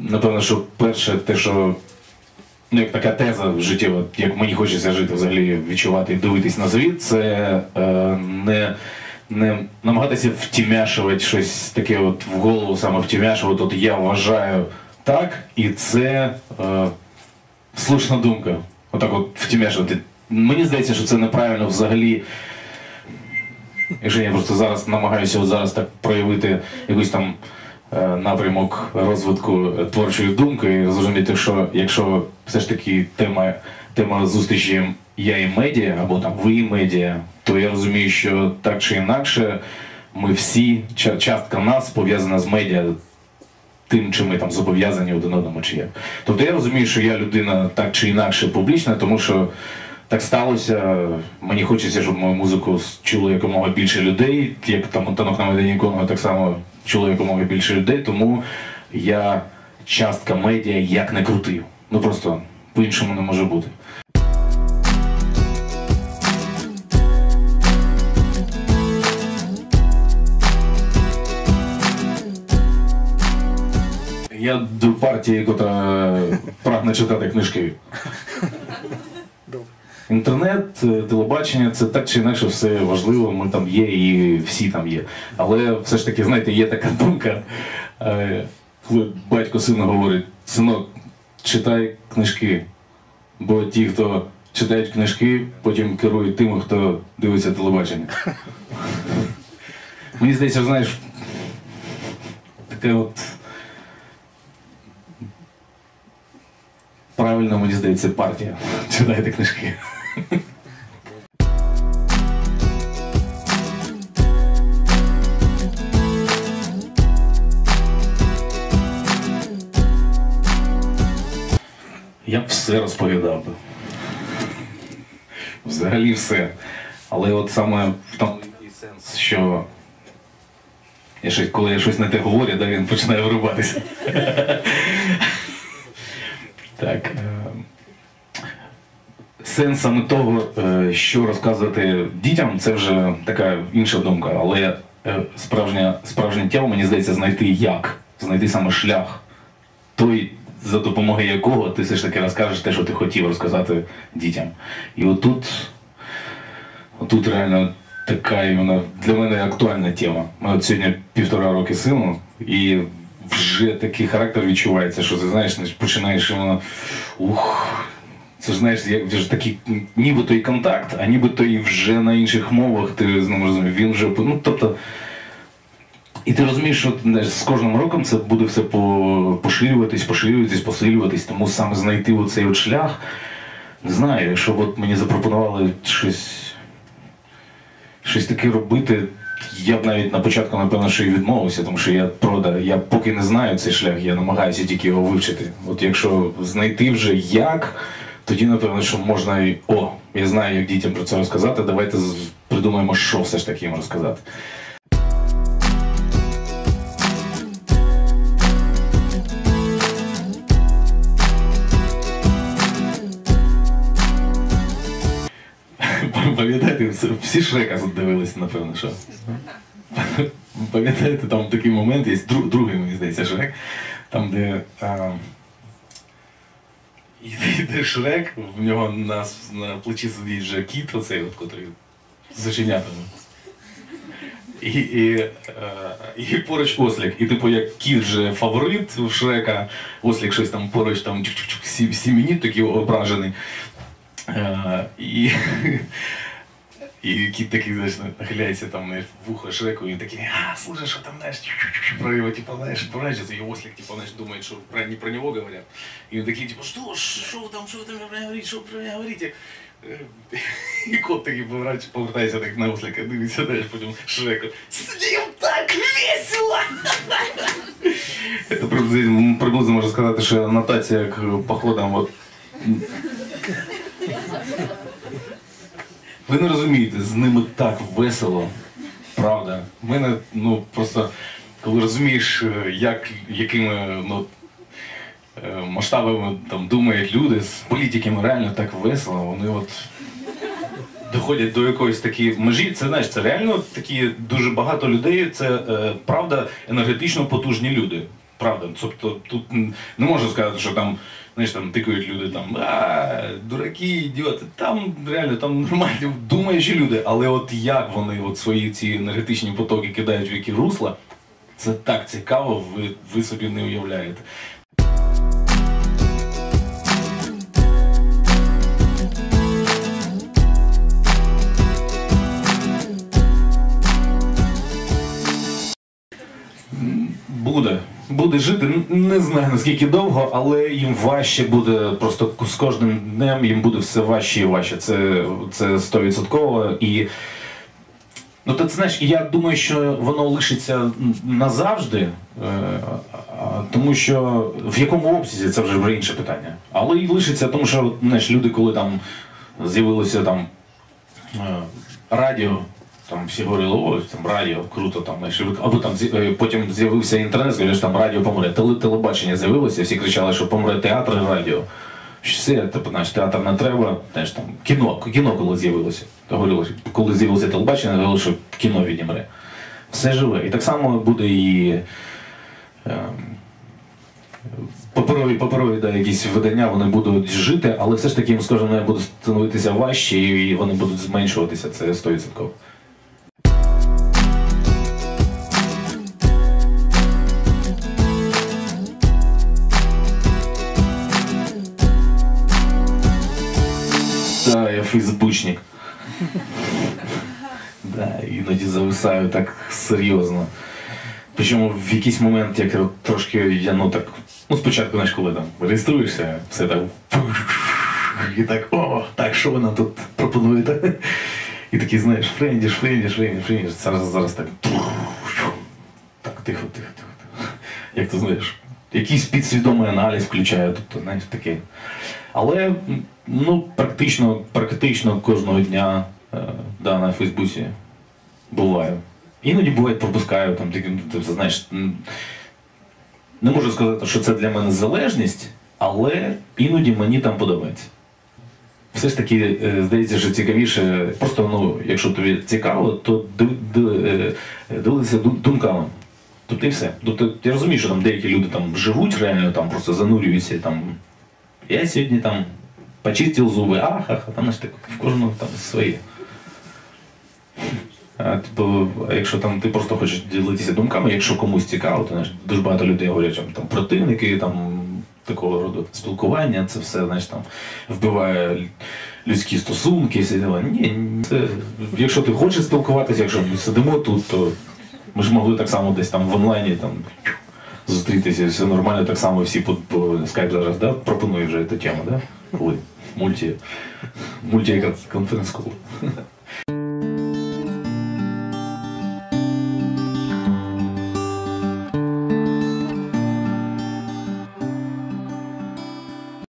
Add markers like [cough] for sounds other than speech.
Напевно, що перше, те, що ну, як така теза життєва, як мені хочеться жити взагалі, відчувати і дивитись на світ, це е, не, не намагатися втімяшувати щось таке от в голову, саме втімяшувати, от я вважаю так, і це е, слушна думка. Отак от втімяшувати. Мені здається, що це неправильно взагалі. Якщо я просто зараз намагаюся от зараз так проявити якийсь там напрямок розвитку е, творчої думки і зрозуміти, що якщо все ж таки тема, тема зустрічі я і медіа, або там ви і медіа, то я розумію, що так чи інакше ми всі, ча- частка нас пов'язана з медіа тим, чи ми там зобов'язані один одному чи як. Тобто я розумію, що я людина так чи інакше публічна, тому що так сталося. Мені хочеться, щоб мою музику чуло якомога більше людей, як там танок на Майдані Конго так само чуло якомога більше людей, тому я частка медіа як не крутив. Ну просто по-іншому не може бути. Я до партії, яка прагне читати книжки. Інтернет, е, телебачення це так чи інакше все важливо. Ми там є і всі там є. Але все ж таки, знаєте, є така [laughs] думка, е, коли батько сину говорить: синок, читай книжки. Бо ті, хто читають книжки, потім керують тими, хто дивиться телебачення. Мені здається, знаєш, таке от. Правильно, мені здається, партія. Читайте книжки. Я б все розповідав би. Взагалі все. Але от саме в тому сенс, що я щось, коли я щось не те говорю, да, він починає вирубатися. [laughs] Так. Сенс саме того, е, що розказувати дітям, це вже така інша думка. Але е, справжнє, справжнє тіло, мені здається, знайти як, знайти саме шлях, той, за допомогою якого ти все ж таки розкажеш те, що ти хотів розказати дітям. І отут, отут реально така вона для мене актуальна тема. Ми от сьогодні півтора роки сину, і вже такий характер відчувається, що ти знаєш, починаєш воно ух. Це ж знаєш, як вже такий нібито і контакт, а нібито і вже на інших мовах ти з розумієш, він вже ну тобто. І ти розумієш, що знаєш, з кожним роком це буде все по- поширюватись, поширюватись, посилюватись, тому саме знайти оцей от шлях. Не знаю, якщо б от мені запропонували щось, щось таке робити, я б навіть на початку, напевно, що і відмовився, тому що я правда, я поки не знаю цей шлях, я намагаюся тільки його вивчити. От якщо знайти вже як, тоді напевно, що можна і о, я знаю, як дітям про це розказати. Давайте придумаємо, що все ж таки їм розказати. Пам'ятаєте, всі- Шрека дивилися, напевно, що. Пам'ятаєте, там такий момент є, дру- другий, мені здається, Шрек, там, де йде- йде Шрек, в нього на, на плечі сидить вже кіт, оцей, от, котрий з заченятами. І, і, е, і поруч ослік. І типу як кіт же фаворит в Шрека, ослік щось там поруч там сі- сім'їніть такий ображений. Е, і, і кіт такий, знаєш, нахиляється там знаєш, в вухо Шреку, і такий, а, слушай, що там, знаєш, про його, типу, знаєш, поражається, і ослик, типу, знаєш, думає, що про, не про нього говорять. І він такий, типу, що, що ви там, що ви там про мене говорите, що ви про мене говорите? [laughs] Е, І кот такий повертається, повертається так на ослика, дивиться, знаєш, потім Шреку, з ним так весело! [laughs] Це приблизно, приблизно можна сказати, що анотація к походам от ви не розумієте, з ними так весело, правда. В мене, ну, просто, коли розумієш, е, як, якими ну, е, масштабами там думають люди, з політиками реально так весело, вони от доходять до якоїсь такої межі. Це знаєш, це реально такі дуже багато людей, це е, правда енергетично потужні люди. Правда. Тобто тут не можу сказати, що там, знаєш, там тикають люди там, а, дураки, ідіоти. Там реально там нормальні думаючі люди, але от як вони от свої ці енергетичні потоки кидають в які русла, це так цікаво, ви, ви собі не уявляєте. Буде. Жити, не знаю наскільки довго, але їм важче буде просто з кожним днем їм буде все важче і важче. Це, це 100%. І ну ти знаєш, я думаю, що воно лишиться назавжди, е, тому що в якому обсязі це вже інше питання. Але і лишиться, тому що знаєш, люди, коли там з'явилося там е, радіо. Там всі говорили, ой, там радіо, круто, там, знаєш, або там е, потім з'явився інтернет, сказали, що там радіо помре. Теле, телебачення з'явилося, всі кричали, що помре театр і радіо. Все, типу, знаєш, театр не треба, знаєш, там, кіно, кіно коли з'явилося. Говорили, коли з'явилося телебачення, говорили, що кіно відімре. Все живе. І так само буде і. ем, Паперові, паперові да, якісь видання вони будуть жити, але все ж таки їм з кожним буде становитися важче і вони будуть зменшуватися, це 100%. Зависаю так серйозно. Причому в якийсь момент, як трошки я ну так. Ну, спочатку, знаєш, коли там реєструєшся, все так. І так, о, так, що ви нам тут пропонуєте? І такий, знаєш, френдіш, френдіш, френдіш, френдіш. Зараз, зараз так. Так, тихо, тихо, тихо. Як ти знаєш, якийсь підсвідомий аналіз включає, тобто, знаєш, таке. Але ну, практично, практично кожного дня е, да, на Фейсбуці буваю. Іноді буває пропускаю, там, такі, ти знаєш, не можу сказати, що це для мене залежність, але іноді мені там подобається. Все ж таки, е, здається, що цікавіше, просто ну, якщо тобі цікаво, то див- див- е, дивитися думками. Тобто і все. Тобто я розумію, що там деякі люди там живуть реально, там просто занурюються там. Я сьогодні там почистив зуби, ахаха, там знаєш, так, в кожного там своє. Типу, якщо там ти просто хочеш ділитися думками, якщо комусь цікаво, то знаєш, дуже багато людей говорять, що там противники, там такого роду спілкування, це все знаєш, там вбиває людські стосунки, всі діла. Ні, це, якщо ти хочеш спілкуватися, якщо ми сидимо тут, то ми ж могли так само десь там в онлайні там зустрітися, все нормально, так само всі по, по скайп зараз да, пропонують вже цю тему, да? Коли мульті, мульті конференц-кол.